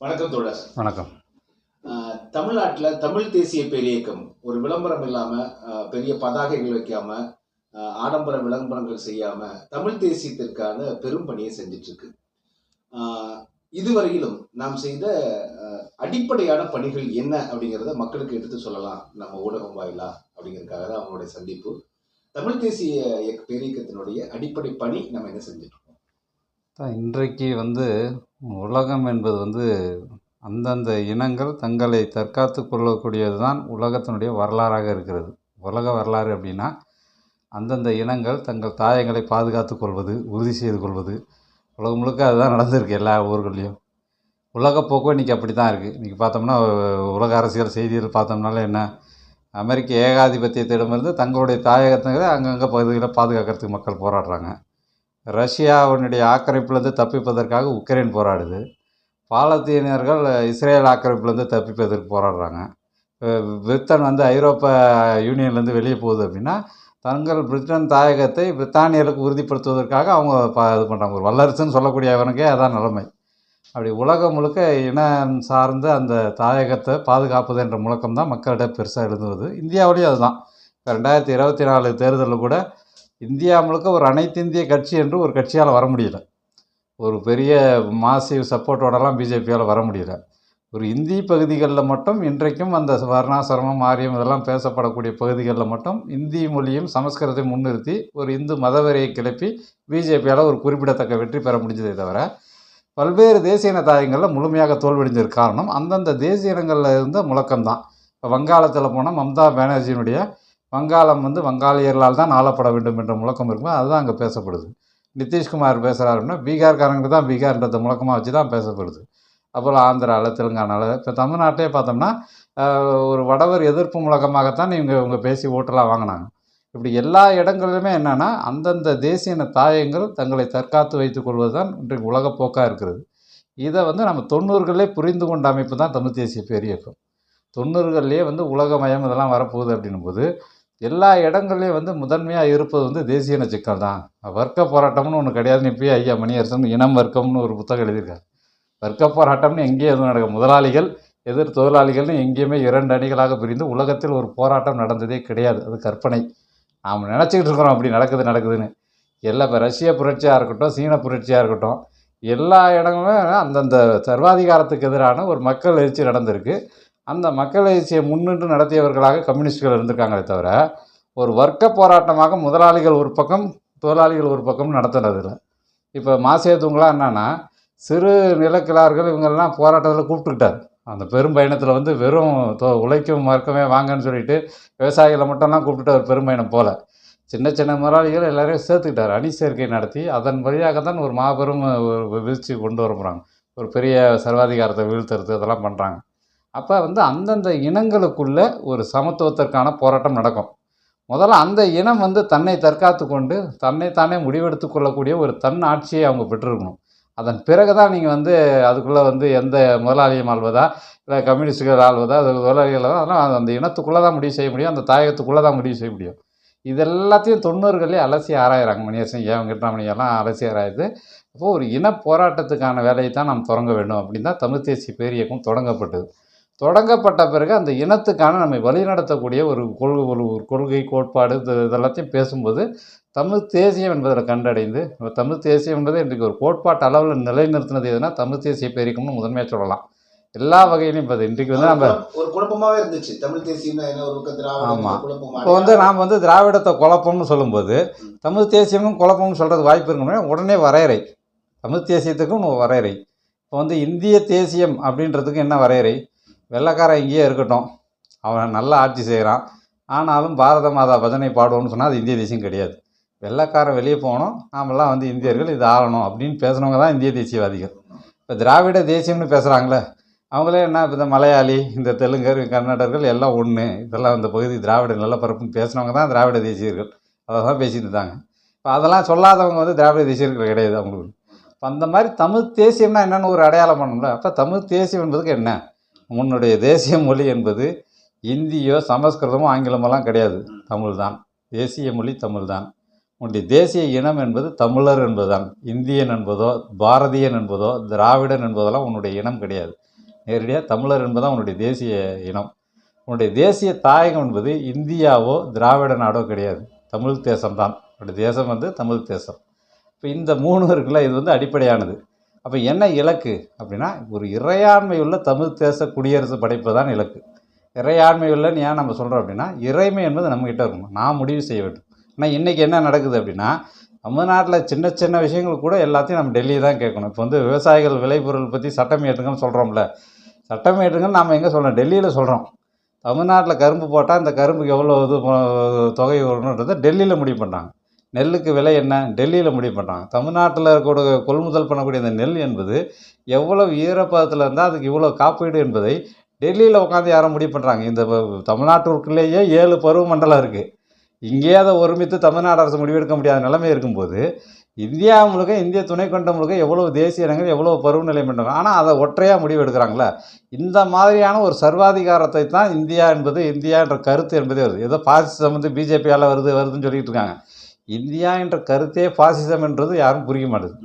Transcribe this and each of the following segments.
வணக்கம் தோழர். வணக்கம். தமிழ்நாட்டுல தமிழ் தேசிய பேரியக்கம் ஒரு விளம்பரம் இல்லாம ஆஹ் பெரிய பதாகைகள் வைக்காம ஆடம்பர விளம்பரங்கள் செய்யாம தமிழ் தேசியத்திற்கான பெரும் பணியை செஞ்சுட்டு இருக்கு இதுவரையிலும் நாம் செய்த அடிப்படையான பணிகள் என்ன அப்படிங்கிறத மக்களுக்கு எடுத்து சொல்லலாம் நம்ம ஊடகம் வாயிலா அப்படிங்கிறதுக்காக தான் அவங்களுடைய சந்திப்பு. தமிழ் தேசிய பேரியக்கத்தினுடைய அடிப்படை பணி நம்ம என்ன செஞ்சுட்டு இருக்கோம் தான் இன்றைக்கு வந்து உலகம் என்பது வந்து அந்தந்த இனங்கள் தங்களை தற்காத்து கொள்ளக்கூடியது தான் உலகத்தினுடைய வரலாறாக இருக்கிறது. உலக வரலாறு அப்படின்னா அந்தந்த இனங்கள் தங்கள் தாயங்களை பாதுகாத்து கொள்வது உறுதி செய்து கொள்வது. உலகம் முழுக்க அதுதான் நடந்திருக்கு எல்லா ஊர்கள்லேயும். உலகப்போக்கும் இன்றைக்கி அப்படி தான் இருக்குது இன்றைக்கி பார்த்தோம்னா உலக அரசியல் செய்திகள் பார்த்தோம்னால என்ன? அமெரிக்க ஏகாதிபத்தியத்திடமிருந்து தங்களுடைய தாயகத்தை அங்கங்கே பகுதிகளை பாதுகாக்கிறதுக்கு மக்கள் போராடுறாங்க. ரஷ்யாவினுடைய ஆக்கிரமிப்பிலிருந்து தப்பிப்பதற்காக உக்ரைன் போராடுது. பாலத்தீனியர்கள் இஸ்ரேல் ஆக்கிரமிப்பிலேருந்து தப்பிப்பதற்கு போராடுறாங்க. பிரிட்டன் வந்து ஐரோப்பா யூனியன்லேருந்து வெளியே போகுது அப்படின்னா தங்கள் பிரிட்டன் தாயகத்தை பிரித்தானியர்களுக்கு உறுதிப்படுத்துவதற்காக அவங்க ப இது பண்ணுறாங்க ஒரு வல்லரசுன்னு சொல்லக்கூடியவனுக்கே அதான் நிலைமை. அப்படி உலகம் முழுக்க இனம் சார்ந்து அந்த தாயகத்தை பாதுகாப்பது என்ற முழக்கம் தான் மக்களிடம் பெருசாக எழுந்துவது. இந்தியாவிலையும் அதுதான். இப்போ ரெண்டாயிரத்தி இருபத்தி நாலு தேர்தலில் கூட இந்தியா முழுக்க ஒரு அனைத்து இந்திய கட்சி என்று ஒரு கட்சியால் வர முடியல. ஒரு பெரிய மாசிவ் சப்போர்ட்டோடலாம் பிஜேபியால் வர முடியல. ஒரு இந்தி பகுதிகளில் மட்டும் இன்றைக்கும் அந்த வர்ணாசிரமம் ஆரியம் இதெல்லாம் பேசப்படக்கூடிய பகுதிகளில் மட்டும் இந்தி மொழியும் சமஸ்கிருதத்தை முன்னிறுத்தி ஒரு இந்து மதவெறியை கிளப்பி பிஜேபியால் ஒரு குறிப்பிடத்தக்க வெற்றி பெற முடிஞ்சதே தவிர பல்வேறு தேசிய இன தாயங்களில் முழுமையாக தோல்வடைஞ்சதுக்கு காரணம் அந்தந்த தேசிய இனங்களில் இருந்த முழக்கம்தான். இப்போ வங்காளத்தில் போனால் மம்தா பானர்ஜியினுடைய வங்காளம் வந்து வங்காளியர்களால் தான் ஆளப்பட வேண்டும் என்ற முழக்கம் இருக்குமோ? அதுதான் அங்கே பேசப்படுது. நிதிஷ்குமார் பேசுகிறாருன்னா பீகார்காரங்க தான் பீகார்ன்றத முழக்கமாக வச்சு தான் பேசப்படுது. அப்புறம் ஆந்திராவில் தெலுங்கானாவில் இப்போ தமிழ்நாட்டிலே பார்த்தோம்னா ஒரு வடவர் எதிர்ப்பு முழக்கமாகத்தான் இவங்க இவங்க பேசி ஓட்டெல்லாம் வாங்கினாங்க. இப்படி எல்லா இடங்களிலுமே என்னென்னா அந்தந்த தேசிய தாயங்கள் தங்களை தற்காத்து வைத்துக் கொள்வது தான் இன்றைக்கு உலகப்போக்காக இருக்கிறது. இதை வந்து நம்ம தொண்ணூறுகளிலே புரிந்து கொண்ட அமைப்பு தான் தமிழ் தேசிய பேரியக்கம். தொண்ணூறுகள்லேயே வந்து உலகமயம் இதெல்லாம் வரப்போகுது அப்படின்னும் போது எல்லா இடங்கள்லையும் வந்து முதன்மையாக இருப்பது வந்து தேசிய நச்சுக்கள் சிக்கல் தான். வர்க்க போராட்டம்னு ஒன்று கிடையாதுன்னு இப்பயே ஐயா மணியரசன் இனம் வர்க்கம்னு ஒரு புத்தகம் எழுதியிருக்காரு. வர்க்க போராட்டம்னு எங்கேயும் எதுவும் நடக்கும் முதலாளிகள் எதிர் தொழிலாளிகள்னு எங்கேயுமே இரண்டு அணிகளாக பிரிந்து உலகத்தில் ஒரு போராட்டம் நடந்ததே கிடையாது. அது கற்பனை. நாம் நினச்சிக்கிட்டு இருக்கிறோம். அப்படி நடக்குது நடக்குதுன்னு. எல்லா இப்போ ரஷ்ய புரட்சியாக இருக்கட்டும் சீன புரட்சியாக இருக்கட்டும் எல்லா இடங்களும் அந்தந்த சர்வாதிகாரத்துக்கு எதிரான ஒரு மக்கள் எழுச்சி நடந்திருக்கு. அந்த மக்கள் எழுச்சியை முன்னின்று நடத்தியவர்களாக கம்யூனிஸ்டுகள் இருந்திருக்காங்களே தவிர ஒரு வர்க்க போராட்டமாக முதலாளிகள் ஒரு பக்கம் தொழிலாளிகள் ஒரு பக்கம் நடத்துனதில்லை இப்போ மாசேதுங்களாம் என்னென்னா சிறு நிலக்கிழார்கள் இவங்கெல்லாம் போராட்டத்தில் கூப்பிட்டுக்கிட்டார். அந்த பெரும் பயணத்தில் வந்து வெறும் தொ உழைக்கும் வர்க்கமே வாங்கன்னு சொல்லிட்டு விவசாயிகளை மட்டும்லாம் கூப்பிட்டுட்டு ஒரு பெரும்பயணம் போல. சின்ன சின்ன முதலாளிகள் எல்லாரையும் சேர்த்துக்கிட்டார். அணி சேர்க்கை நடத்தி அதன் வழியாக தான் ஒரு மாபெரும் வீழ்ச்சி கொண்டு வர போகிறாங்க ஒரு பெரிய சர்வாதிகாரத்தை வீழ்த்துறது அதெல்லாம் பண்ணுறாங்க அப்போ வந்து அந்தந்த இனங்களுக்குள்ள ஒரு சமத்துவத்திற்கான போராட்டம் நடக்கும். முதல்ல அந்த இனம் வந்து தன்னை தற்காத்து கொண்டு தன்னைத்தானே முடிவெடுத்து கொள்ளக்கூடிய ஒரு தன் ஆட்சியை அவங்க பெற்றிருக்கணும். அதன் பிறகு தான் நீங்கள் வந்து அதுக்குள்ளே வந்து எந்த முதலாளியும் ஆள்வதா இல்லை கம்யூனிஸ்டுகள் ஆள்வதா அது முதலாளிகள் அதெல்லாம் அந்த இனத்துக்குள்ளே தான் முடிவு செய்ய முடியும் அந்த தாயகத்துக்குள்ளே தான் முடிவு செய்ய முடியும். இது எல்லாத்தையும் தொண்ணூறுகளே அலசி ஆராயிறாங்க மணியரசன் ஏன் கிருஷ்ணாமணியெல்லாம் அலசி ஆராயுது. அப்போது ஒரு இன போராட்டத்துக்கான வேலையை தான் நாம் தொடங்க வேண்டும் அப்படின்னு தான் தமிழ் தேசிய பேரியக்கம் தொடங்கப்பட்டது. தொடங்கப்பட்ட பிறகு அந்த இனத்துக்கான நம்மை வழிநடத்தக்கூடிய ஒரு கொள்கை ஒரு ஒரு கொள்கை கோட்பாடு இது இதெல்லாத்தையும் பேசும்போது தமிழ் தேசியம் என்பதில் கண்டடைந்து தமிழ் தேசியம் என்பது இன்றைக்கு ஒரு கோட்பாட்டு அளவில் நிலைநிறுத்தினது எதுனா தமிழ் தேசிய பேரியக்கம்னு முதன்மையாக சொல்லலாம். எல்லா வகையிலையும் இப்போ இன்றைக்கு வந்து நம்ம ஒரு குழப்பமாவே இருந்துச்சு. தமிழ் தேசியம்னா என்ன ஒரு பக்கம் திராவிடம் ஆமா. குழப்பம் இப்போ வந்து நாம் வந்து திராவிடத்தை குழப்பம்னு சொல்லும்போது தமிழ் தேசியமும் குழப்பம்னு சொல்கிறது வாய்ப்பு இருக்குன்னா உடனே வரையறை. தமிழ் தேசியத்துக்கும் வரையறை. இப்போ வந்து இந்திய தேசியம் அப்படின்றதுக்கு என்ன வரையறை? வெள்ளைக்காரன் இங்கேயே இருக்கட்டும். அவன் நல்லா ஆட்சி செய்கிறான் ஆனாலும் பாரத மாதா பஜனை பாடுவோம்னு சொன்னால் அது இந்திய தேசியம் கிடையாது. வெள்ளைக்காரன் வெளியே போகணும். நாமெல்லாம் வந்து இந்தியர்கள் இது ஆளணும் அப்படின்னு பேசுனவங்க தான் இந்திய தேசியவாதிகள். இப்போ திராவிட தேசியம்னு பேசுகிறாங்களே அவங்களே என்ன இப்போ இந்த மலையாளி இந்த தெலுங்கர் கன்னடர்கள் எல்லாம் ஒன்று இதெல்லாம் இந்த பகுதி திராவிட நிலப்பரப்புன்னு பேசுனவங்க தான் திராவிட தேசியர்கள். அதை தான் பேசிட்டு இருந்தாங்க. இப்போ அதெல்லாம் சொல்லாதவங்க வந்து திராவிட தேசியர்கள் கிடையாது அவங்களுக்கு. இப்போ அந்த மாதிரி தமிழ் தேசியம்னா என்னென்னு ஒரு அடையாளம் பண்ணணும்ல. அப்போ தமிழ் தேசியம் என்பதுக்கு என்ன? உன்னுடைய தேசிய மொழி என்பது இந்தியோ சமஸ்கிருதமோ ஆங்கிலமெல்லாம் கிடையாது. தமிழ் தான் தேசிய மொழி தமிழ் தான் உன்னுடைய தேசிய இனம் என்பது தமிழர் என்பதுதான். இந்தியன் என்பதோ பாரதியன் என்பதோ திராவிடன் என்பதெல்லாம் உன்னுடைய இனம் கிடையாது. நேரடியாக தமிழர் என்பதுதான் உன்னுடைய தேசிய இனம். உன்னுடைய தேசிய தாயகம் என்பது இந்தியாவோ திராவிட நாடோ கிடையாது. தமிழ் தேசம்தான். உன்னுடைய தேசம் வந்து தமிழ் தேசம். இப்போ இந்த மூணு இருக்குல்ல இது வந்து அடிப்படையானது. அப்போ என்ன இலக்கு அப்படின்னா ஒரு இறையாண்மை உள்ள தமிழ் தேச குடியரசு படைப்பு தான் இலக்கு. இறையாண்மை உள்ளன்னு ஏன் நம்ம சொல்கிறோம் அப்படின்னா இறைமை என்பது நம்மக்கிட்ட இருக்கணும். நான் முடிவு செய்ய வேண்டும். ஆனால் இன்றைக்கி என்ன நடக்குது அப்படின்னா தமிழ்நாட்டில் சின்ன சின்ன விஷயங்கள் கூட எல்லாத்தையும் நம்ம டெல்லி தான் கேட்கணும். இப்போ வந்து விவசாயிகள் விளைபொருள் பற்றி சட்டம் ஏற்றுங்கன்னு சொல்கிறோம்ல சட்டம் ஏற்றுங்கன்னு நம்ம எங்கே சொல்கிறோம் டெல்லியில் சொல்கிறோம் தமிழ்நாட்டில் கரும்பு போட்டால் இந்த கரும்புக்கு எவ்வளோ இது தொகை வரணுன்றதை டெல்லியில் முடிவு பண்ணுறாங்க நெல்லுக்கு விலை என்ன? டெல்லியில் முடிவு பண்ணுறாங்க தமிழ்நாட்டில் இருக்கக்கூடிய கொள்முதல் பண்ணக்கூடிய இந்த நெல் என்பது எவ்வளவு ஈரப்பதத்தில் இருந்தால் அதுக்கு இவ்வளோ காப்பீடு என்பதை டெல்லியில் உட்காந்து யாரும் முடிவு பண்ணுறாங்க இந்த ப- தமிழ்நாட்டுக்குள்ளேயே ஏழு பருவமண்டலம் இருக்குது இங்கேயே அதை ஒருமித்து தமிழ்நாடு அரசு முடிவெடுக்க முடியாத நிலைமை இருக்கும்போது இந்தியா முழுக்க இந்திய துணை கண்டம் முழுக்க எவ்வளோ தேசிய இனங்கள் எவ்வளோ பருவநிலை பண்ணுறாங்க ஆனால் அதை ஒற்றையாக முடிவு எடுக்கிறாங்களே இந்த மாதிரியான ஒரு சர்வாதிகாரத்தை தான் இந்தியா என்பது இந்தியா என்ற கருத்து என்பதே வருது. ஏதோ பாசிசம் வந்து பிஜேபியால் வருது வருதுன்னு சொல்லிட்டு இருக்காங்க. இந்தியா என்ற கருத்தே பாசிசம் என்றது யாரும் புரிய மாட்டேது.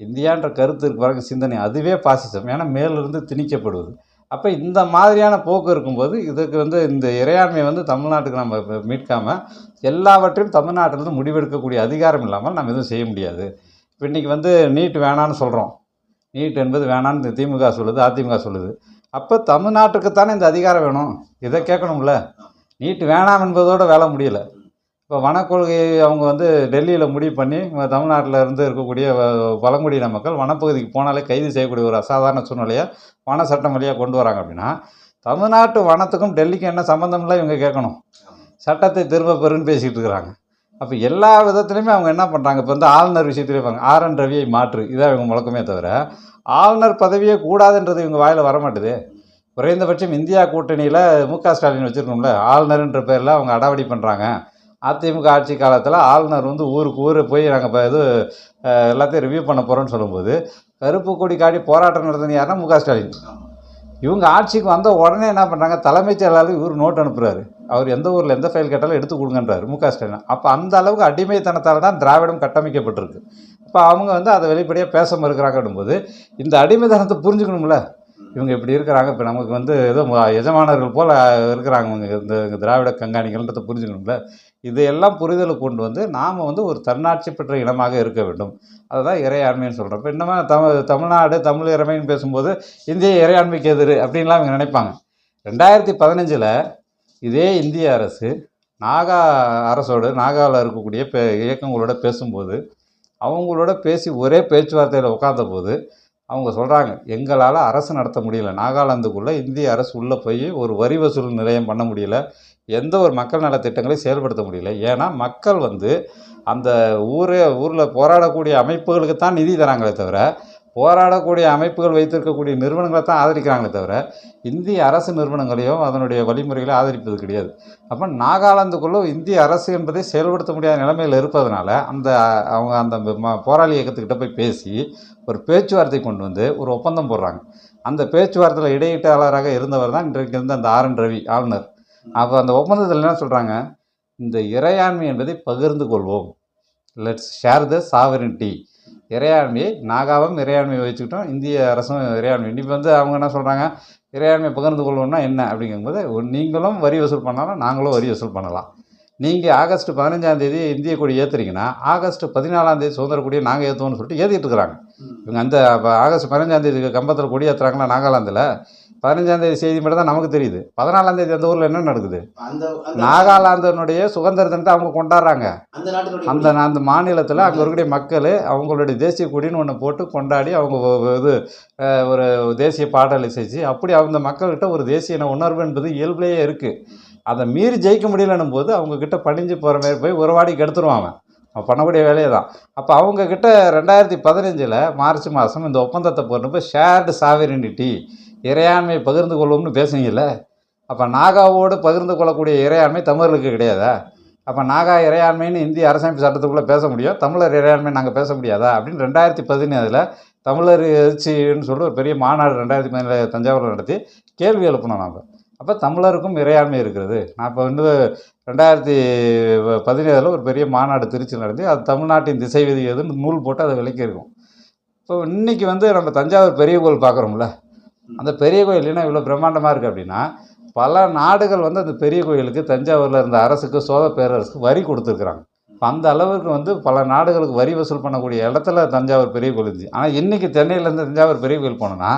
இந்தியா என்ற கருத்து இருக்கு பாருங்க சிந்தனை அதுவே பாசிசம் ஏன்னா மேலிருந்து திணிக்கப்படுவது. அப்போ இந்த மாதிரியான போக்கு இருக்கும்போது இதுக்கு வந்து இந்த இறையாண்மை வந்து தமிழ்நாட்டுக்கு நம்ம மீட்காமல் எல்லாவற்றையும் தமிழ்நாட்டிலிருந்து முடிவெடுக்கக்கூடிய அதிகாரம் இல்லாமல் நம்ம எதுவும் செய்ய முடியாது. இப்போ இன்றைக்கி வந்து நீட் வேணான்னு சொல்கிறோம் நீட் என்பது வேணான்னு திமுக சொல்லுது அதிமுக சொல்லுது. அப்போ தமிழ்நாட்டுக்குத்தானே இந்த அதிகாரம் வேணும்? இதை கேட்கணும்ல. நீட் வேணாம் என்பதோட வேலை முடியலை. இப்போ வனக்கொள்கை அவங்க வந்து டெல்லியில் முடிவு பண்ணி தமிழ்நாட்டில் இருந்து இருக்கக்கூடிய வ- பழங்குடியின மக்கள் வனப்பகுதிக்கு போனாலே கைது செய்யக்கூடிய ஒரு அசாதாரண சூழ்நிலையை வன சட்டம் வழியாக கொண்டு வராங்க அப்படின்னா தமிழ்நாட்டு வனத்துக்கும் டெல்லிக்கும் என்ன சம்மந்தம்லாம் இவங்க கேட்கணும். சட்டத்தை திரும்ப பெறுன்னு பேசிக்கிட்டு இருக்கிறாங்க. அப்போ எல்லா விதத்துலையுமே அவங்க என்ன பண்ணுறாங்க இப்போ வந்து ஆளுநர் விஷயத்துலேயே இருப்பாங்க ஆர் என் ரவியை மாற்று. இதான் இவங்க முழக்கமே தவிர ஆளுநர் பதவியே கூடாதுன்றது இவங்க வாயில் வர மாட்டுது குறைந்தபட்சம் இந்தியா கூட்டணியில் மு க ஸ்டாலின் வச்சுருக்கோம்ல ஆளுநர்ன்ற பேரில் அவங்க அடாவடி பண்ணுறாங்க அதிமுக ஆட்சி காலத்தில் ஆளுநர் வந்து ஊருக்கு ஊர் போய் நாங்கள் இப்போ இது எல்லாத்தையும் ரிவ்யூ பண்ண போகிறோம்னு சொல்லும்போது கருப்பு கொடி காட்டி போராட்டம் நடத்தின யாருன்னா முக ஸ்டாலின். இவங்க ஆட்சிக்கு வந்த உடனே என்ன பண்ணுறாங்க தலைமைச் செயலாளர் இவர் நோட் அனுப்புகிறாரு அவர் எந்த ஊரில் எந்த ஃபைல் கேட்டாலும் எடுத்து கொடுங்கன்றாரு முக ஸ்டாலின். அப்போ அந்த அளவுக்கு அடிமைத்தனத்தால் தான் திராவிடம் கட்டமைக்கப்பட்டிருக்கு. இப்போ அவங்க வந்து அதை வெளிப்படையாக பேச மறுக்கிறாங்கன்னும்போது இந்த அடிமைத்தனத்தை புரிஞ்சுக்கணும்ல. இவங்க இப்படி இருக்கிறாங்க இப்போ நமக்கு வந்து ஏதோ எஜமானர்கள் போல் இருக்கிறாங்க இவங்க இந்த இந்த திராவிட கங்காணிகள்ன்றதை புரிஞ்சுக்கணும்ல. இதையெல்லாம் புரிதலுக்கு கொண்டு வந்து நாம் வந்து ஒரு தன்னாட்சி பெற்ற இனமாக இருக்க வேண்டும். அதுதான் இறையாண்மைன்னு சொல்கிறோம் இப்போ இன்னமே தமிழ் தமிழ்நாடு தமிழ் இறைமைன்னு பேசும்போது இந்திய இறையாண்மைக்கு எதிர் அப்படின்லாம் அவங்க நினைப்பாங்க. ரெண்டாயிரத்தி பதினஞ்சில் இதே இந்திய அரசு நாகா அரசோடு நாகாவில் இருக்கக்கூடிய பே இயக்கங்களோட பேசும்போது அவங்களோட பேசி ஒரே பேச்சுவார்த்தையில் உட்காந்தபோது அவங்க சொல்கிறாங்க எங்களால் அரசு நடத்த முடியல நாகாலாந்துக்குள்ளே இந்திய அரசு உள்ளே போய் ஒரு வரி வசூல் நிலையம் பண்ண முடியல எந்த ஒரு மக்கள் நலத்திட்டங்களையும் செயல்படுத்த முடியல. ஏன்னா மக்கள் வந்து அந்த ஊரே ஊரில் போராடக்கூடிய அமைப்புகளுக்கு தான் நிதி தராங்களே தவிர போராடக்கூடிய அமைப்புகள் வைத்திருக்கக்கூடிய நிறுவனங்களை தான் ஆதரிக்கிறாங்களே தவிர இந்திய அரசு நிறுவனங்களையும் அதனுடைய வழிமுறைகளையும் ஆதரிப்பது கிடையாது. அப்போ நாகாலாந்துக்குள்ளே இந்திய அரசு என்பதை செயல்படுத்த முடியாத நிலைமையில் இருப்பதனால அந்த அவங்க அந்த ம- போராளி இயக்கத்துக்கிட்ட போய் பேசி ஒரு பேச்சுவார்த்தை கொண்டு வந்து ஒரு ஒப்பந்தம் போடுறாங்க. அந்த பேச்சுவார்த்தையில் இடையீட்டாளராக இருந்தவர் தான் இன்றைக்கு இருந்த அந்த ஆர் என் ரவி ஆளுநர். அப்போ அந்த ஒப்பந்தத்தில் என்ன சொல்கிறாங்க இந்த இறையாண்மை என்பதை பகிர்ந்து கொள்வோம். லெட்ஸ் ஷேர் த சாவரின்டி இறையாண்மையை நாகாவும் இறையாண்மையை வச்சுக்கிட்டோம். இந்திய அரசும் இறையாண்மை. இப்போ வந்து அவங்க என்ன சொல்கிறாங்க இறையாண்மை பகிர்ந்து கொள்வோம்னா என்ன? அப்படிங்கும்போது நீங்களும் வரி வசூல் பண்ணலாம் நாங்களும் வரி வசூல் பண்ணலாம். நீங்கள் ஆகஸ்ட் பதினஞ்சாம் தேதி இந்திய கொடி ஏற்றுறீங்கன்னா ஆகஸ்ட் பதினாலாம் தேதி சுதந்திர கொடியை நாங்கள் ஏற்றுவோம்னு சொல்லிட்டு ஏற்றிட்டு இருக்கிறாங்க. இவங்க அந்த ஆகஸ்ட் பதினஞ்சாம் தேதி கம்பத்தில் கொடி ஏற்றுறாங்களா நாகாலாந்தில் பதினஞ்சாம் தேதி செய்தி மட்டும் தான் நமக்கு தெரியுது. பதினாலாம் தேதி அந்த ஊரில் என்ன நடக்குது? நாகாலாந்தினுடைய சுதந்திர தினத்தை அவங்க கொண்டாடுறாங்க. அந்த அந்த மாநிலத்தில் அங்கே இருக்கக்கூடிய மக்கள் அவங்களுடைய தேசிய கொடின்னு ஒன்று போட்டு கொண்டாடி அவங்க இது ஒரு தேசிய பாடல் இசைச்சு அப்படி அந்த மக்கள்கிட்ட ஒரு தேசிய உணர்வு என்பது இயல்புலேயே இருக்குது அதை மீறி ஜெயிக்க முடியலன்னும் போது அவங்கக்கிட்ட பணிஞ்சு போகிற மாதிரி போய் உறவாடி கெடுத்துருவான் அவன். அவன் பண்ணக்கூடிய வேலையை தான். அப்போ அவங்கக்கிட்ட ரெண்டாயிரத்தி பதினஞ்சில் மார்ச் மாதம் இந்த ஒப்பந்தத்தை போட்டப்போ ஷேர்டு சாவரினிட்டி இறையாண்மை பகிர்ந்து கொள்வோம்னு பேசுனீங்கல்ல? அப்போ நாகாவோடு பகிர்ந்து கொள்ளக்கூடிய இறையாண்மை தமிழர்களுக்கு கிடையாதா? அப்போ நாகா இறையாண்மைன்னு இந்திய அரசமைப்பு சட்டத்துக்குள்ளே பேச முடியும். தமிழர் இறையாண்மை நாங்கள் பேச முடியாதா? அப்படின்னு ரெண்டாயிரத்தி பதினேழில் தமிழர் எழுச்சின்னு சொல்லிட்டு ஒரு பெரிய மாநாடு ரெண்டாயிரத்தி பதினேழு தஞ்சாவூரில் நடத்தி கேள்வி எழுப்பணும் நாம். அப்போ தமிழருக்கும் இறையாண்மை இருக்கிறது நான் இப்போ வந்து ரெண்டாயிரத்தி பதினேழில் ஒரு பெரிய மாநாடு திருச்சியில் நடந்து அது தமிழ்நாட்டின் திசை விதி எதுன்னு நூல் போட்டு அதை விளக்கியிருக்கோம். இப்போ இன்றைக்கி வந்து நம்ம தஞ்சாவூர் பெரிய கோவில் பார்க்குறோம்ல. அந்த பெரிய கோயில் என்ன இவ்வளோ பிரம்மாண்டமாக இருக்குது அப்படின்னா பல நாடுகள் வந்து அந்த பெரிய கோயிலுக்கு தஞ்சாவூரில் இருந்த அரசுக்கு சோழ பேரரசுக்கு வரி கொடுத்துருக்குறாங்க. இப்போ அந்த அளவுக்கு வந்து பல நாடுகளுக்கு வரி வசூல் பண்ணக்கூடிய இடத்துல தஞ்சாவூர் பெரிய கோயில் இருந்துச்சு. ஆனால் இன்றைக்கி சென்னையிலேருந்து தஞ்சாவூர் பெரிய கோயில் போனோன்னா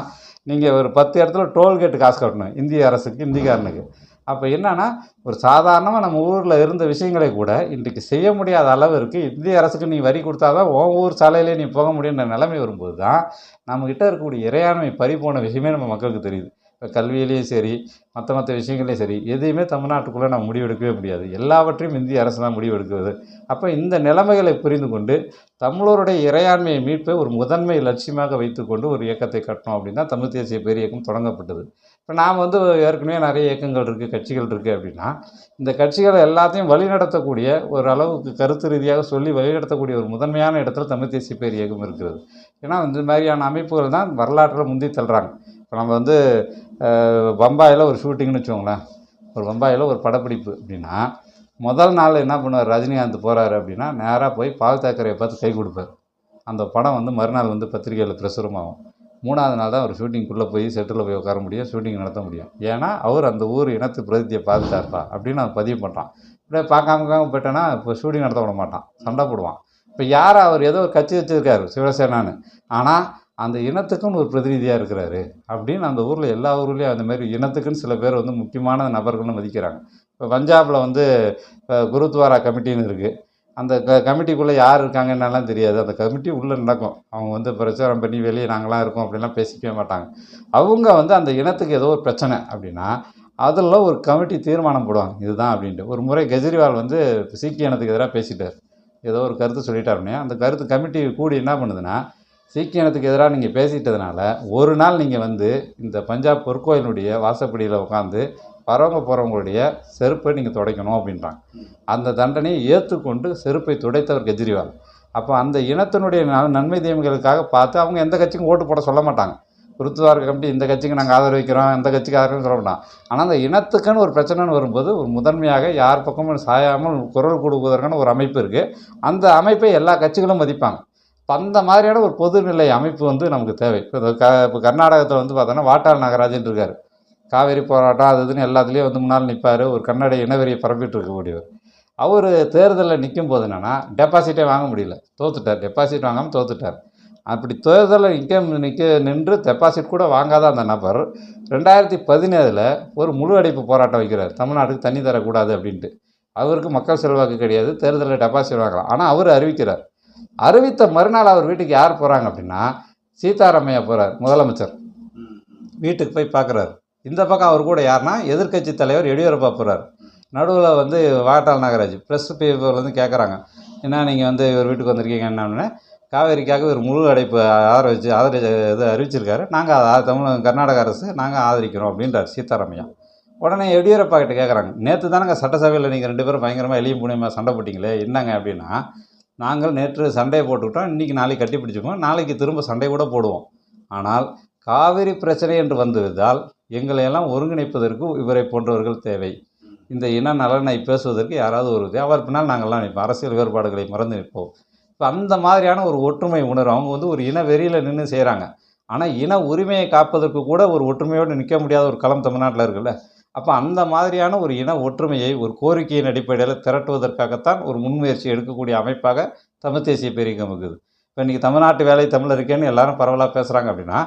நீங்கள் ஒரு பத்து இடத்துல டோல்கேட்டு காசு கட்டணும் இந்திய அரசுக்கு இந்திக்காரனுக்கு. அப்போ என்னென்னா ஒரு சாதாரணமாக நம்ம ஊரில் இருந்த விஷயங்களை கூட இன்றைக்கு செய்ய முடியாத அளவிற்கு இந்திய அரசுக்கு நீ வரி கொடுத்தா தான் உன் ஊர் சாலையிலே நீ போக முடியுன்ற நிலைமை வரும்போது தான் நம்மக்கிட்ட இருக்கக்கூடிய இறையாண்மை பறி போன விஷயமே நம்ம மக்களுக்கு தெரியுது. இப்போ கல்வியிலையும் சரி மற்ற மற்ற விஷயங்களையும் சரி எதையுமே தமிழ்நாட்டுக்குள்ளே நம்ம முடிவெடுக்கவே முடியாது. எல்லாவற்றையும் இந்திய அரசு தான் முடிவெடுக்கிறது. அப்போ இந்த நிலைமைகளை புரிந்து கொண்டு தமிழருடைய இறையாண்மையை மீட்பை ஒரு முதன்மை லட்சியமாக வைத்துக்கொண்டு ஒரு இயக்கத்தை கட்டணும் அப்படின்னா தமிழ் தேசிய பேரியக்கம் தொடங்கப்பட்டது. இப்போ நாம் வந்து ஏற்கனவே நிறைய இயக்கங்கள் இருக்குது கட்சிகள் இருக்குது அப்படின்னா இந்த கட்சிகளை எல்லாத்தையும் வழிநடத்தக்கூடிய ஒரு அளவுக்கு கருத்து ரீதியாக சொல்லி வழிநடத்தக்கூடிய ஒரு முதன்மையான இடத்துல தமிழ் தேசிய பேர் இயக்கம் இருக்கிறது. ஏன்னா இந்த மாதிரியான அமைப்புகள் தான் வரலாற்றில் முந்தி தள்ளுறாங்க. இப்போ நம்ம வந்து பம்பாயில் ஒரு ஷூட்டிங்னு வச்சுக்கோங்களேன். ஒரு பம்பாயில் ஒரு படப்பிடிப்பு அப்படின்னா முதல் நாள் என்ன பண்ணுவார்? ரஜினிகாந்த் போகிறாரு அப்படின்னா நேராக போய் பால் தாக்கரையை பார்த்து கை கொடுப்பார். அந்த படம் வந்து மறுநாள் வந்து பத்திரிகையில் பிரசுரமாகும். மூணாவது நாள் தான் அவர் ஷூட்டிங்குள்ளே போய் செட்டில் போய் உட்கார முடியும் ஷூட்டிங் நடத்த முடியும். ஏன்னா அவர் அந்த ஊர் இனத்து பிரதித்தியை பார்த்துட்டாருப்பா அப்படின்னு அவன் பதிவு பண்ணுறான் இப்படியே பார்க்காம பார்க்காம போயிட்டேன்னா இப்போ ஷூட்டிங் நடத்த விட மாட்டான். சண்டை போடுவான். இப்போ யார் அவர் ஏதோ ஒரு கட்சி வச்சுருக்காரு சிவசேனான்னு. ஆனால் அந்த இனத்துக்குன்னு ஒரு பிரதிநிதியாக இருக்கிறாரு அப்படின்னு அந்த ஊரில் எல்லா ஊர்லேயும் அந்த மாதிரி இனத்துக்குன்னு சில பேர் வந்து முக்கியமான நபர்கள்னு மதிக்கிறாங்க. இப்போ பஞ்சாபில் வந்து குருத்வாரா கமிட்டின்னு இருக்குது அந்த க கமிட்டிக்குள்ளே யார் இருக்காங்கன்னெல்லாம் தெரியாது. அந்த கமிட்டி உள்ளே நடக்கும். அவங்க வந்து பிரச்சாரம் பண்ணி வெளியே நாங்களாம் இருக்கோம் அப்படின்லாம் பேசிக்கவே மாட்டாங்க. அவங்க வந்து அந்த இனத்துக்கு ஏதோ ஒரு பிரச்சனை அப்படின்னா அதில் ஒரு கமிட்டி தீர்மானம் போடுவாங்க. இதுதான் அப்படின்ட்டு. ஒரு முறை கெஜ்ரிவால் வந்து சீக்கிய இனத்துக்கு எதிராக பேசிட்டார். ஏதோ ஒரு கருத்து சொல்லிட்டாருனே அந்த கருத்து கமிட்டி கூடி என்ன பண்ணுதுன்னா சீக்கிய இனத்துக்கு எதிராக நீங்கள் பேசிட்டதுனால ஒரு நாள் நீங்கள் வந்து இந்த பஞ்சாப் பொற்கோயிலுடைய வாசப்படியில் உட்காந்து வரவங்க போகிறவங்களுடைய செருப்பை நீங்கள் துடைக்கணும் அப்படின்றாங்க. அந்த தண்டனையை ஏற்றுக்கொண்டு செருப்பை துடைத்தவர் கெஜ்ரிவால் அப்போ அந்த இனத்தினுடைய நன்மை தீமைகளுக்காக பார்த்து அவங்க எந்த கட்சிக்கும் ஓட்டு போட சொல்ல மாட்டாங்க. குருத்துவார் கமிட்டி இந்த கட்சிக்கு நாங்கள் ஆதரவிக்கிறோம் இந்த கட்சிக்கு ஆதரவுன்னு சொல்ல மாட்டோம் ஆனால் அந்த இனத்துக்குன்னு ஒரு பிரச்சனைன்னு வரும்போது ஒரு முதன்மையாக யார் பக்கமும் சாயாமல் குரல் கொடுப்பதற்கான ஒரு அமைப்பு இருக்குது அந்த அமைப்பை எல்லா கட்சிகளும் மதிப்பாங்க. இப்போ அந்த மாதிரியான ஒரு பொதுநிலை அமைப்பு வந்து நமக்கு தேவை. இப்போ க இப்போ கர்நாடகத்தில் வந்து பார்த்தோன்னா வாட்டாள் நாகராஜன் இருக்கார். காவேரி போராட்டம் அது இதுன்னு எல்லாத்துலேயும் வந்து முன்னால் நிற்பார் ஒரு கன்னட இனவெறியை பரப்பிட்டு இருக்கக்கூடியவர் அவர் தேர்தலில் நிற்கும் போது என்னென்னா டெபாசிட்டே வாங்க முடியல. தோத்துட்டார். டெபாசிட் வாங்காமல் தோத்துட்டார். அப்படி தேர்தலில் நிற்க நிற்க நின்று டெபாசிட் கூட வாங்காத அந்த நபர் ரெண்டாயிரத்தி பதினேழில் ஒரு முழு அடைப்பு போராட்டம் வைக்கிறார். தமிழ்நாட்டுக்கு தண்ணி தரக்கூடாது அப்படின்ட்டு. அவருக்கு மக்கள் செல்வாக்கு கிடையாது. தேர்தலில் டெபாசிட் வாங்கலாம். ஆனால் அவர் அறிவிக்கிறார். அறிவித்த மறுநாள் அவர் வீட்டுக்கு யார் போகிறாங்க அப்படின்னா சீதாராமையா போகிறார் முதலமைச்சர். வீட்டுக்கு போய் பார்க்குறாரு. இந்த பக்கம் அவர் கூட யாருன்னா எதிர்க்கட்சி தலைவர் எடியூரப்பா போகிறார் நடுவில் வந்து வாட்டாள் நாகராஜ் ப்ரெஸ் பேப்பர் வந்து கேட்குறாங்க என்ன நீங்கள் வந்து இவர் வீட்டுக்கு வந்திருக்கீங்க? என்னன்னு காவேரிக்காக ஒரு முழு அடைப்பு ஆதரவிச்சு ஆதரி இது அறிவிச்சிருக்காரு. நாங்கள் அதை தமிழ் கர்நாடக அரசு நாங்கள் ஆதரிக்கிறோம் அப்படின்றார் சீதாராமையா. உடனே எடியூரப்பா கிட்ட கேட்குறாங்க நேற்று தானங்க சட்டசபையில் நீங்கள் ரெண்டு பேரும் பயங்கரமாக எளிய பூனையமாக சண்டை போட்டிங்களே என்னங்க? அப்படின்னா நாங்கள் நேற்று சண்டையை போட்டுக்கிட்டோம் இன்றைக்கி நாளைக்கு கட்டி பிடிச்சிப்போம் நாளைக்கு திரும்ப சண்டை கூட போடுவோம். ஆனால் காவிரி பிரச்சனை என்று வந்துவிட்டால் எங்களை எல்லாம் ஒருங்கிணைப்பதற்கு இவரை போன்றவர்கள் தேவை. இந்த இன நலனை பேசுவதற்கு யாராவது ஒரு தேவை. அவர் பின்னால் நாங்கள்லாம் நிற்போம். அரசியல் வேறுபாடுகளை மறந்து நிற்போம். இப்போ அந்த மாதிரியான ஒரு ஒற்றுமை உணர்வு அவங்க வந்து ஒரு இன வெறியில் நின்று செய்கிறாங்க ஆனால் இன உரிமையை காப்பதற்கு கூட ஒரு ஒற்றுமையோடு நிற்க முடியாத ஒரு களம் தமிழ்நாட்டில் இருக்குல்ல. அப்போ அந்த மாதிரியான ஒரு இன ஒற்றுமையை ஒரு கோரிக்கையின் அடிப்படையில் திரட்டுவதற்காகத்தான் ஒரு முன்முயற்சி எடுக்கக்கூடிய அமைப்பாக தமிழ் தேசிய பேரியக்கம் இருக்குது. இப்போ இன்றைக்கி தமிழ்நாட்டு வேலை தமிழ் இருக்கேன்னு எல்லாரும் பரவலாக பேசுகிறாங்க அப்படின்னா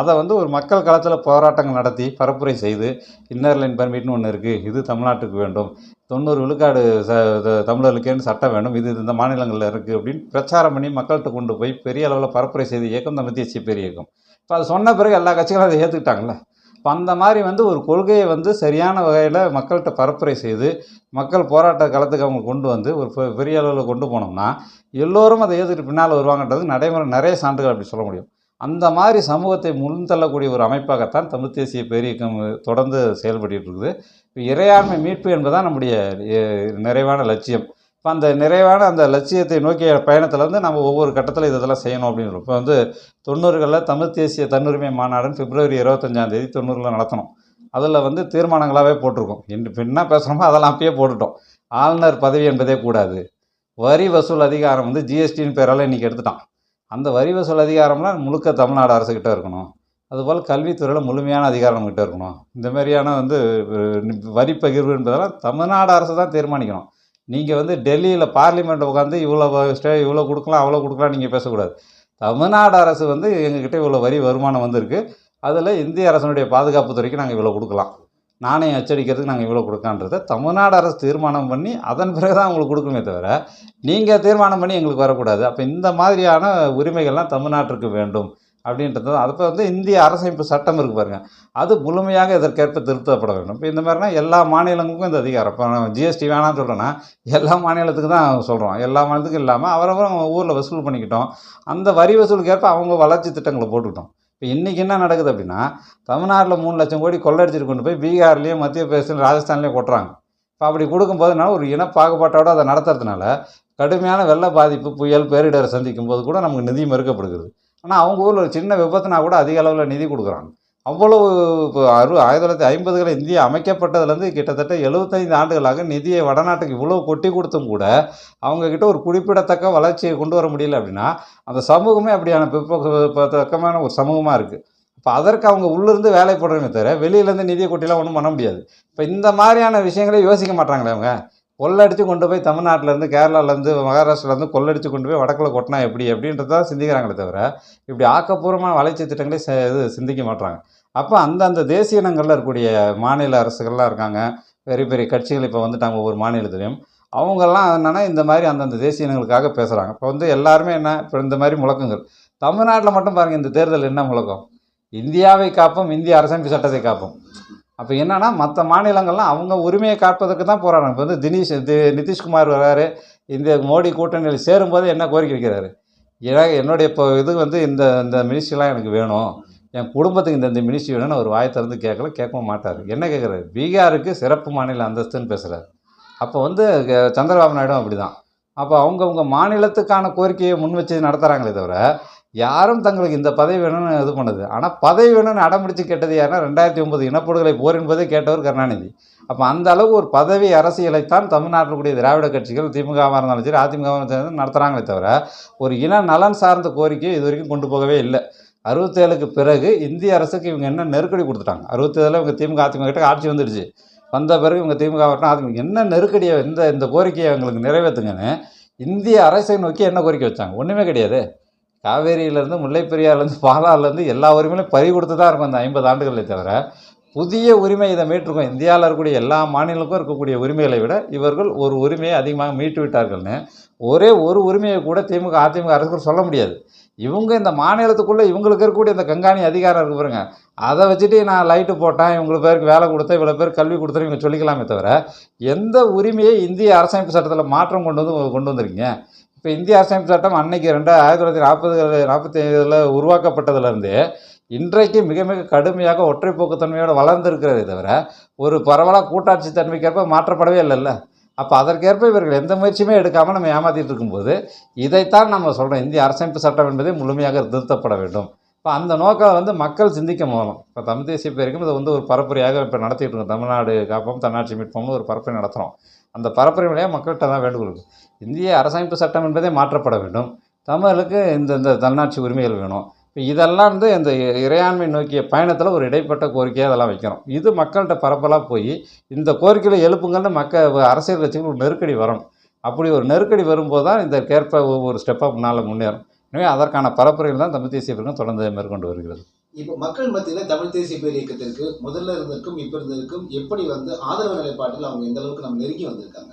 அதை வந்து ஒரு மக்கள் களத்தில் போராட்டங்கள் நடத்தி பரப்புரை செய்து இன்னர் லைன் பர்மிட்னு ஒன்று இருக்குது இது தமிழ்நாட்டுக்கு வேண்டும். தொண்ணூறு விழுக்காடு ச தமிழர்களுக்கேன்னு சட்டம் வேண்டும். இது இந்த மாநிலங்களில் இருக்குது அப்படின்னு பிரச்சாரம் பண்ணி மக்கள்கிட்ட கொண்டு போய் பெரிய அளவில் பரப்புரை செய்து இயக்கம் தமிழ் தேசிய பேர் இயக்கம். இப்போ அது சொன்ன பிறகு எல்லா கட்சிகளும் அதை ஏற்றுக்கிட்டாங்களே அந்த மாதிரி வந்து ஒரு கொள்கையை வந்து சரியான வகையில் மக்கள்கிட்ட பரப்புரை செய்து மக்கள் போராட்ட களத்துக்கு அவங்க கொண்டு வந்து ஒரு பெ- பெரிய அளவில் கொண்டு போனோம்னா எல்லோரும் அதை ஏற்றுட்டு பின்னால் வருவாங்கன்றது நடைமுறை நிறைய சான்றுகள் அப்படி சொல்ல முடியும். அந்த மாதிரி சமூகத்தை முன்தள்ளக்கூடிய ஒரு அமைப்பாகத்தான் தமிழ் தேசிய பேரியக்கம் தொடர்ந்து செயல்பட்டு இருக்குது. இப்போ இறையாண்மை மீட்பு என்பதுதான் நம்முடைய நிறைவான லட்சியம். இப்போ அந்த நிறைவான அந்த லட்சியத்தை நோக்கிய பயணத்தில் வந்து நம்ம ஒவ்வொரு கட்டத்தில் இதெல்லாம் செய்யணும் அப்படின்னு இப்போ வந்து தொண்ணூறுகளில் தமிழ் தேசிய தன்னுரிமை மாநாடுன்னு பிப்ரவரி இருபத்தஞ்சாந்தேதி தொண்ணூறில் நடத்தணும். அதில் வந்து தீர்மானங்களாகவே போட்டிருக்கோம். இன்று இப்போ என்ன பேசுகிறோமோ அதெல்லாம் அப்பயே போட்டுட்டோம். ஆளுநர் பதவி என்பதே கூடாது. வரி வசூல் அதிகாரம் வந்து ஜிஎஸ்டின்னு பேரால் இன்றைக்கி எடுத்துட்டான். அந்த வரி வசூல் அதிகாரம்லாம் முழுக்க தமிழ்நாடு அரசுக்கிட்ட இருக்கணும். அதுபோல் கல்வித்துறையில் முழுமையான அதிகாரம் நம்மகிட்ட இருக்கணும். இந்த மாதிரியான வந்து வரி பகிர்வு என்பதெல்லாம் தமிழ்நாடு அரசு தான் தீர்மானிக்கணும். நீங்கள் வந்து டெல்லியில் பார்லிமெண்ட் உட்காந்து இவ்வளோ ஸ்டே இவ்வளோ கொடுக்கலாம் அவ்வளோ கொடுக்கலாம் நீங்கள் பேசக்கூடாது. தமிழ்நாடு அரசு வந்து எங்ககிட்ட இவ்வளோ வரி வருமானம் வந்திருக்கு. அதில் இந்திய அரசனுடைய பாதுகாப்பு துறைக்கு நாங்கள் இவ்வளோ கொடுக்கலாம். நாணயம் அச்சடிக்கிறதுக்கு நாங்கள் இவ்வளோ கொடுக்கான்றதை தமிழ்நாடு அரசு தீர்மானம் பண்ணி அதன் பிறகு தான் உங்களுக்கு கொடுக்குமே தவிர நீங்கள் தீர்மானம் பண்ணி எங்களுக்கு வரக்கூடாது. அப்போ இந்த மாதிரியான உரிமைகள்லாம் தமிழ்நாட்டிற்கு வேண்டும். அப்படின்றது தான். அதுப்போ வந்து இந்திய அரசமைப்பு சட்டம் இருக்குது பாருங்க. அது முழுமையாக இதற்கேற்ப திருத்தப்பட வேண்டும். இப்போ இந்த மாதிரினா எல்லா மாநிலங்களுக்கும் இந்த அதிகாரம். இப்போ ஜிஎஸ்டி வேணாம்னு சொல்கிறேன்னா எல்லா மாநிலத்துக்கு தான் சொல்கிறோம் எல்லா மாநிலத்துக்கும் இல்லாமல் அவரவரும் ஊரில் வசூல் பண்ணிக்கிட்டோம். அந்த வரி வசூலுக்கேற்ப அவங்க வளர்ச்சி திட்டங்களை போட்டுக்கிட்டோம். இப்போ இன்றைக்கி என்ன நடக்குது அப்படின்னா தமிழ்நாட்டில் மூணு லட்சம் கோடி கொள்ளடிச்சிட்டு கொண்டு போய் பீகார்லேயும் மத்திய பிரதேசம் ராஜஸ்தான்லேயும் கொட்டுறாங்க. இப்போ அப்படி கொடுக்கும்போதுனால ஒரு இன பாகுபாட்டோடு அதை நடத்துறதுனால கடுமையான வெள்ள பாதிப்பு புயல் பேரிடரை சந்திக்கும் போது கூட நமக்கு நிதி மறுக்கப்படுகிறது. ஆனால் அவங்க ஊரில் ஒரு சின்ன விபத்துனா கூட அதிக அளவில் நிதி கொடுக்குறாங்க. அவ்வளவு இப்போ அறு ஆயிரத்தி தொள்ளாயிரத்தி ஐம்பதுகளில் இந்தியா அமைக்கப்பட்டதுலேருந்து கிட்டத்தட்ட எழுபத்தைந்து ஆண்டுகளாக நிதியை வடநாட்டுக்கு இவ்வளோ கொட்டி கொடுத்தும் கூட அவங்கக்கிட்ட ஒரு குறிப்பிடத்தக்க வளர்ச்சியை கொண்டு வர முடியல அப்படின்னா அந்த சமூகமே அப்படியான பிற்பக்கமான ஒரு சமூகமாக இருக்குது இப்போ அதற்கு அவங்க உள்ளிருந்து வேலை போடுறமே தவிர வெளியிலேருந்து நிதியை கொட்டிலாம் ஒன்றும் பண்ண முடியாது. இப்போ இந்த மாதிரியான விஷயங்களை யோசிக்க மாட்டாங்களே அவங்க? கொள்ளடிச்சு கொண்டு போய் தமிழ்நாட்டிலேருந்து கேரளாலேருந்து மகாராஷ்டிராலேருந்து கொள்ளடிச்சு கொண்டு போய் வடக்கில் கொட்டினா எப்படி? அப்படின்றத சிந்திக்கிறாங்களே தவிர இப்படி ஆக்கப்பூர்வமான வளர்ச்சி திட்டங்களே இது சிந்திக்க மாட்டுறாங்க அப்போ அந்தந்த தேசிய இனங்களில் இருக்கக்கூடிய மாநில அரசுகள்லாம் இருக்காங்க. பெரிய பெரிய கட்சிகள் இப்போ வந்துட்டாங்க ஒவ்வொரு மாநிலத்திலையும். அவங்கெல்லாம் என்னென்னா இந்த மாதிரி அந்தந்த தேசிய இனங்களுக்காக பேசுகிறாங்க இப்போ வந்து எல்லாருமே என்ன இப்போ இந்த மாதிரி முழக்கங்கள். தமிழ்நாட்டில் மட்டும் பாருங்கள் இந்த தேர்தல் என்ன முழக்கம்? இந்தியாவை காப்போம் இந்திய அரசமைப்பு சட்டத்தை காப்போம். அப்போ என்னன்னா மற்ற மாநிலங்கள்லாம் அவங்க உரிமையை காப்பதற்கு தான் போகிறாங்க இப்போ வந்து தினேஷ் தி நிதிஷ்குமார் வர்றாரு இந்த மோடி கூட்டணியில் சேரும்போது என்ன கோரிக்கை வைக்கிறாரு? ஏன்னா என்னுடைய இப்போ இது வந்து இந்த இந்த மினிஸ்ட்ரிலாம் எனக்கு வேணும். என் குடும்பத்துக்கு இந்த இந்த மினிஸ்ட்ரி வேணும்னு அவர் வாயை திறந்து கேட்கல கேட்கவும் மாட்டார். என்ன கேட்குறாரு? பீகாருக்கு சிறப்பு மாநில அந்தஸ்துன்னு பேசுகிறார் அப்போ வந்து சந்திரபாபு நாயுடும் அப்படி தான் அப்போ அவங்கவுங்க மாநிலத்துக்கான கோரிக்கையை முன் வச்சு நடத்துகிறாங்களே தவிர யாரும் தங்களுக்கு இந்த பதவி வேணும்னு இது பண்ணுது. ஆனால் பதவி வேணும்னு அடம்பிடிச்சு கேட்டது யாருன்னா ரெண்டாயிரத்தி ஒன்பது இனப்படுகொலை போர் என்பதே கேட்டவர் கருணாநிதி. அப்போ அந்த அளவுக்கு ஒரு பதவி அரசியலைத்தான் தமிழ்நாட்டில் கூடிய திராவிட கட்சிகள் திமுகவாக இருந்தாலும் சரி அதிமுகவாக இருந்தாலும் நடத்துகிறாங்களே தவிர ஒரு இன நலன் சார்ந்த கோரிக்கையை இது வரைக்கும் கொண்டு போகவே இல்லை. அறுபத்தேழுக்கு பிறகு இந்திய அரசுக்கு இவங்க என்ன நெருக்கடி கொடுத்துட்டாங்க? அறுபத்தேழில் இவங்க திமுக அதிமுக கிட்ட ஆட்சி வந்துடுச்சு. வந்த பிறகு இவங்க திமுக வரட்டும் அதிமுக என்ன நெருக்கடியை இந்த இந்த கோரிக்கையை எங்களுக்கு நிறைவேற்றுங்கன்னு இந்திய அரசை நோக்கி என்ன கோரிக்கை வச்சாங்க? ஒன்றுமே கிடையாது. காவேரியிலேருந்து முல்லைப்பெரியார்லேருந்து பாலாறுலேருந்து எல்லா உரிமையிலும் பறி கொடுத்து தான் இருக்கும் அந்த ஐம்பது ஆண்டுகளே தவிர புதிய உரிமை இதை மீட்டிருக்கோம். இந்தியாவில் இருக்கக்கூடிய எல்லா மாநிலங்களுக்கும் இருக்கக்கூடிய உரிமைகளை விட இவர்கள் ஒரு உரிமையை அதிகமாக மீட்டு விட்டார்கள்னு ஒரே ஒரு உரிமையை கூட திமுக அதிமுக அரசுகள் சொல்ல முடியாது. இவங்க இந்த மாநிலத்துக்குள்ளே இவங்களுக்கு இருக்கக்கூடிய இந்த கங்காணி அதிகாரம் இருக்கு பாருங்க. அதை வச்சுட்டு நான் லைட்டு போட்டேன் இவங்களை பேருக்கு வேலை கொடுத்தேன் இவ்வளோ பேர் கல்வி கொடுத்தேன் இவங்க சொல்லிக்கலாமே தவிர எந்த உரிமையை இந்திய அரசமைப்பு சட்டத்தில் மாற்றம் கொண்டு வந்து கொண்டு வந்திருக்கீங்க? இப்போ இந்திய அரசமைப்பு சட்டம் அன்னைக்கு ரெண்டு ஆயிரத்தி தொள்ளாயிரத்தி நாற்பது நாற்பத்தி ஏழில் உருவாக்கப்பட்டதுலேருந்து இன்றைக்கு மிக மிக கடுமையாக ஒற்றைப்போக்குத்தன்மையோடு வளர்ந்துருக்கிறதே தவிர ஒரு பரவலாக கூட்டாட்சி தன்மைக்கேற்ப மாற்றப்படவே இல்லைல்ல. அப்போ அதற்கேற்ப இவர்கள் எந்த முயற்சியுமே எடுக்காமல் நம்ம ஏமாற்றிட்டு இருக்கும்போது இதைத்தான் நம்ம சொல்கிறோம் இந்திய அரசமைப்பு சட்டம் என்பதே முழுமையாக திருத்தப்பட வேண்டும். இப்போ அந்த நோக்கம் வந்து மக்கள் சிந்திக்க மூலம் இப்போ தமிழ் தேசிய பேருக்கும் இதை வந்து ஒரு பரப்புரையாக இப்போ நடத்திட்டு இருக்கோம். தமிழ்நாடு காப்போம் தன்னாட்சி மீட்போம்னு ஒரு பரப்புரை நடத்துகிறோம் அந்த பரப்புரை வழியாக மக்கள்கிட்ட தான் வேண்டுகோள் இந்திய அரசமைப்பு சட்டம் என்பதே மாற்றப்பட வேண்டும். தமிழுக்கு இந்த இந்த தன்னாட்சி உரிமைகள் வேணும். இப்போ இதெல்லாம் வந்து இந்த இறையாண்மை நோக்கிய பயணத்தில் ஒரு இடைப்பட்ட கோரிக்கையாக அதெல்லாம் வைக்கிறோம் இது மக்கள்கிட்ட பரப்பலாக போய் இந்த கோரிக்கைகளை எழுப்புங்கள்னு மக்கள் அரசியல் கட்சிகள் ஒரு நெருக்கடி வரணும் அப்படி ஒரு நெருக்கடி வரும்போது தான் இதற்கேற்ப ஒவ்வொரு ஸ்டெப்பாக முன்னால் முன்னேறும். எனவே அதற்கான பரப்புரைகள் தான் தமிழ் தேசிய பிரிவு தொடர்ந்து மேற்கொண்டு வருகிறது. இப்போ மக்கள் மத்தியில் தமிழ் தேசிய பேர் இயக்கத்திற்கு முதல்ல இருந்திருக்கும் இப்போ இருந்திருக்கும் எப்படி வந்து ஆதரவு நிலைப்பாட்டில் அவங்க எந்த அளவுக்கு நம்ம நெருங்கி வந்திருக்காங்க?